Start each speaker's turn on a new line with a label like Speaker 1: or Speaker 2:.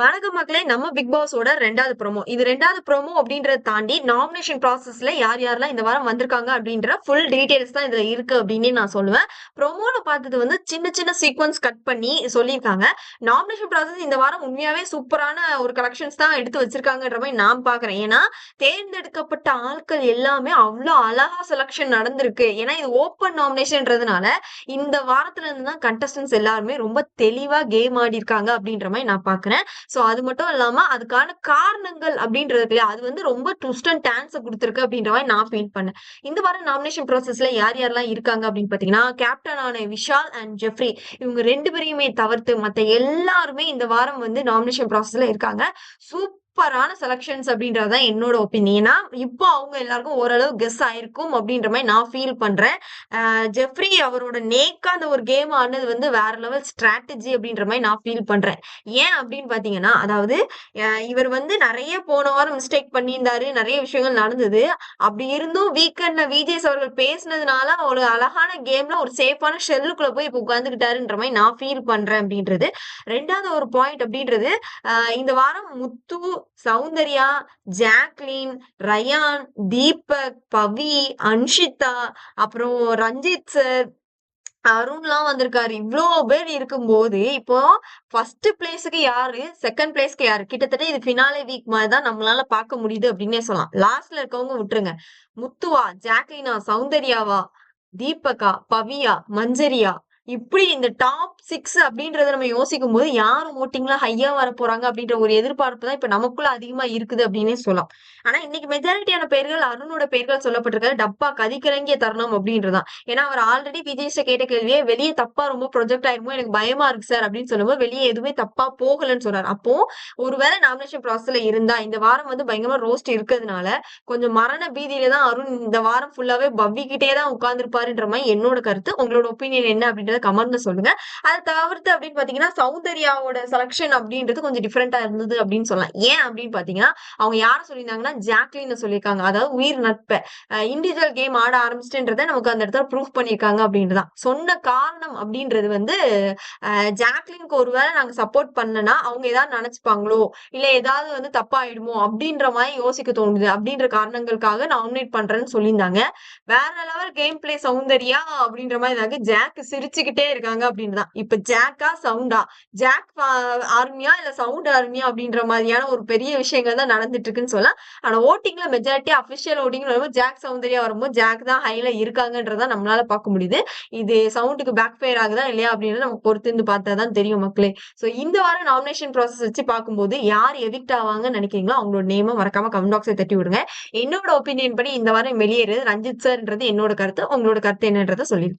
Speaker 1: வணக்கம் மக்களே நம்ம பிக் பாஸோட ரெண்டாவது ப்ரோமோ இது ரெண்டாவது ப்ரோமோ அப்படின்றத தாண்டி நாமினேஷன் ப்ராசஸ்ல யார் யாரெல்லாம் இந்த வாரம் வந்திருக்காங்க அப்படின்ற ஃபுல் டீடைல்ஸ் தான் இதுல இருக்கு அப்படின்னு நான் சொல்லுவேன். ப்ரோமோல பார்த்தது வந்து சின்ன சின்ன சீக்வன்ஸ் கட் பண்ணி சொல்லியிருக்காங்க. நாமினேஷன் ப்ராசஸ் இந்த வாரம் உண்மையாவே சூப்பரான ஒரு கலெக்ஷன்ஸ் தான் எடுத்து வச்சிருக்காங்கன்ற மாதிரி நான் பாக்குறேன் ஏன்னா தேர்ந்தெடுக்கப்பட்ட ஆட்கள் எல்லாமே அவ்வளோ அழகா செலக்ஷன் நடந்திருக்கு. ஏன்னா இது ஓப்பன் நாமினேஷன்றதுனால இந்த வாரத்துல இருந்து தான் கண்டஸ்டன்ஸ் எல்லாருமே ரொம்ப தெளிவா கேம் ஆடி இருக்காங்க அப்படின்ற மாதிரி நான் பாக்குறேன் சோ அது மட்டும் இல்லாம அதுக்கான காரணங்கள் அப்படின்றது இல்லையா? அது வந்து ரொம்ப ட்விஸ்ட் அண்ட் டான்ஸ் கொடுத்துருக்கு அப்படின்ற மாதிரி நான் ஃபீல் பண்ணேன். இந்த வாரம் நாமினேஷன் ப்ராசஸ்ல யார் யாரெல்லாம் இருக்காங்க அப்படின்னு பாத்தீங்கன்னா கேப்டன் ஆன விஷால் அண்ட் ஜெஃப்ரி. இவங்க ரெண்டு பேரையுமே தவிர்த்து மத்த எல்லாருமே இந்த வாரம் வந்து நாமினேஷன் ப்ராசஸ்ல இருக்காங்க. சூப்பர் சூப்பரான செலக்ஷன்ஸ் அப்படின்றது தான் என்னோட ஒப்பீனியனா இப்போ அவங்க எல்லாருக்கும் ஓரளவு கெஸ் ஆயிருக்கும் அப்படின்ற மாதிரி நான் ஃபீல் பண்றேன். ஜெஃப்ரி அவரோட நேக்கா அந்த ஒரு கேம் ஆனது வந்து வேற லெவல் ஸ்ட்ராட்டஜி அப்படின்ற மாதிரி நான் ஃபீல் பண்றேன். ஏன் அப்படின்னு பாத்தீங்கன்னா அதாவது இவர் வந்து நிறைய போன வாரம் மிஸ்டேக் பண்ணியிருந்தாரு நிறைய விஷயங்கள் நடந்தது. அப்படி இருந்தும் வீக்கெண்ட்ல விஜேஸ் அவர்கள் பேசினதுனால ஒரு அழகான கேம்ல ஒரு சேஃபான ஷெல்லுக்குள்ள போய் இப்போ உட்காந்துக்கிட்டாருன்ற மாதிரி நான் ஃபீல் பண்றேன் அப்படின்றது. ரெண்டாவது ஒரு பாயிண்ட் அப்படின்றது இந்த வாரம் முத்து சௌந்தர்யா ஜாக்லின் ரயான் தீபக் பவி அன்ஷிதா அப்புறம் ரஞ்சித் சார் அருண்லாம் வந்திருக்காரு. இவ்வளோ பேர் இருக்கும்போது இப்போ ஃபர்ஸ்ட் பிளேஸுக்கு யாரு செகண்ட் பிளேஸ்க்கு யாரு? கிட்டத்தட்ட இது ஃபினாலே வீக் மாதிரி தான் நம்மளால பார்க்க முடியுது அப்படின்னே சொல்லலாம். லாஸ்ட்ல இருக்கவங்க விட்டுருங்க. முத்துவா ஜாக்லினா சௌந்தர்யாவா தீபகா பவியா மஞ்சரியா? இப்படி இந்த டாப் சிக்ஸ் அப்படின்றத நம்ம யோசிக்கும் போது யார் ஓட்டிங்லாம் ஹையா வர போறாங்க அப்படின்ற ஒரு எதிர்பார்ப்பு தான் இப்ப நமக்குள்ள அதிகமா இருக்குது அப்படின்னே சொல்லலாம். ஆனா இன்னைக்கு மெஜாரிட்டியான பேர்கள் அருணோட பேர்கள் சொல்லப்பட்டிருக்காரு டப்பா கதிக்கிறங்கிய தருணம் அப்படின்றதான் ஏன்னா அவர் ஆல்ரெடி விஜய்ஸ்ட கேட்ட கேள்வியே வெளியே தப்பா ரொம்ப ப்ரொஜெக்ட் ஆயிருமோ எனக்கு பயமா இருக்கு சார் அப்படின்னு சொல்லும்போது வெளியே எதுவுமே தப்பா போகலன்னு சொல்றாரு. அப்போ ஒருவேளை நாமினேஷன் ப்ராசஸ்ல இருந்தா இந்த வாரம் வந்து பயங்கரமா ரோஸ்ட் இருக்கிறதுனால கொஞ்சம் மரண பீதியில தான் அருண் இந்த வாரம் ஃபுல்லாவே பவ்விக்கிட்டே தான் உட்கார்ந்துருப்பாருன்ற மாதிரி என்னோட கருத்து. உங்களோட ஒப்பீனியன் என்ன அப்படின்றத கமெண்ட்ல சொல்லுங்க. அதை தவிர்த்து அப்படின்னு பாத்தீங்கன்னா சௌந்தர்யாவோட செலக்ஷன் அப்படின்றது கொஞ்சம் டிஃப்ரெண்டா இருந்தது அப்படின்னு சொல்லலாம். ஏன் அப்படின்னு பாத்தீங்கன்னா அவங்க யாரை சொல்லியிருந்தாங்கன்னா ஜாக்லின் சொல்லியிருக்காங்க. அதாவது உயிர் நட்பை. இண்டிவிஜுவல் கேம் ஆட ஆரம்பிச்சிட்டுன்றத நமக்கு அந்த இடத்துல ப்ரூவ் பண்ணியிருக்காங்க அப்படின்றதான் சொன்ன காரணம் அப்படின்றது வந்து ஜாக்லின்க்கு ஒருவேளை நாங்க சப்போர்ட் பண்ணனா அவங்க ஏதாவது நினைச்சுப்பாங்களோ? இல்ல ஏதாவது வந்து தப்பாயிடுமோ? அப்படின்ற மாதிரி யோசிக்க தோணுது. அப்படின்ற காரணங்களுக்காக நாமினேட் பண்றேன்னு சொல்லியிருந்தாங்க. வேற லெவல் கேம் பிளே சௌந்தர்யா அப்படின்ற மாதிரி ஜாக் சிரிச்சுக்கிட்டே இருக்காங்க அப்படின்னு தான் இப்ப ஜாக்கா சவுண்டா ஜாக் ஆர்மியா இல்ல சவுண்ட் ஆர்மியா அப்படின்ற மாதிரியான ஒரு பெரிய விஷயங்கள் தான் நடந்துட்டு இருக்குன்னு சொல்லலாம். ஆனா ஓட்டிங்ல மெஜாரிட்டி அபிஷியல் ஓட்டிங் வரும்போது ஜாக் சௌந்தர்யா வரும்போது ஜாக் தான் ஹைல இருக்காங்கன்றத நம்மளால பார்க்க முடியுது. இது சவுண்டுக்கு பேக் ஃபயர் ஆகுதா இல்லையா அப்படின்னு நம்ம பொறுத்திருந்து பார்த்தா தான் தெரியும் மக்களே. சோ இந்த வாரம் நாமினேஷன் ப்ராசஸ் வச்சு பார்க்கும்போது யார் எவிக்ட் ஆவாங்கன்னு நினைக்கிறீங்களோ அவங்களோட நேமை மறக்காம கமெண்ட் பாக்ஸை தட்டி விடுங்க. என்னோட ஒப்பீனியன் படி இந்த வாரம் வெளியேறது ரஞ்சித் சார்ன்றது என்னோட கருத்து. உங்களோட கருத்து என்னன்றதை சொல்லிடுங்க